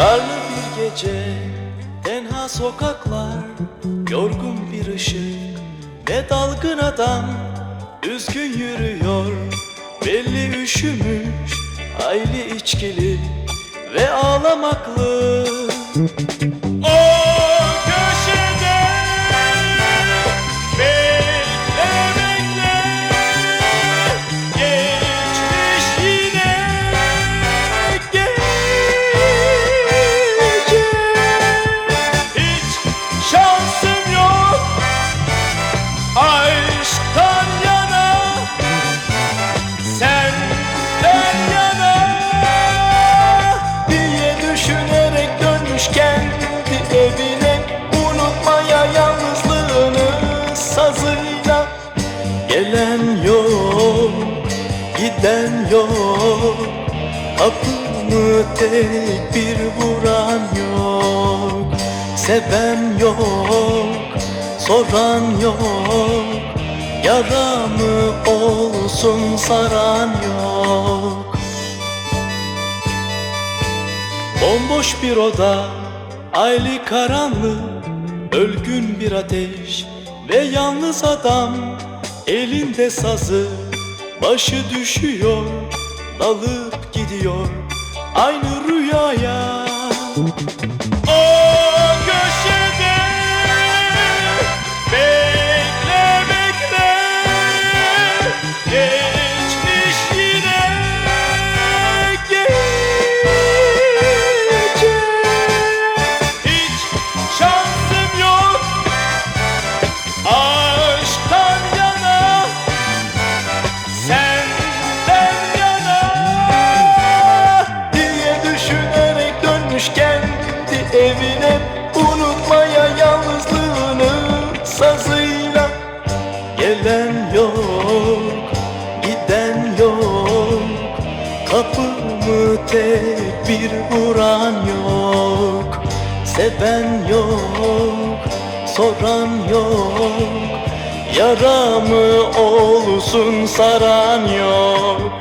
Karlı bir gece, tenha sokaklar Yorgun bir ışık ve dalgın adam Üzgün yürüyor, belli üşümüş Hayli içkili ve ağlamaklı. Giden yok. Kapımı tek bir vuran yok. Seven yok, soran yok. Yaramı olsun saran yok. Bomboş bir oda, aylı karanlık. Ölgün bir ateş ve yalnız adam Elinde sazı, başı düşüyor Dalıp gidiyor aynı rüyaya evine Unutmaya yalnızlığını sazıyla. Gelen yok, giden yok Kapımı tek bir vuran yok. Seven yok, soran yok Yaramı olsun saran yok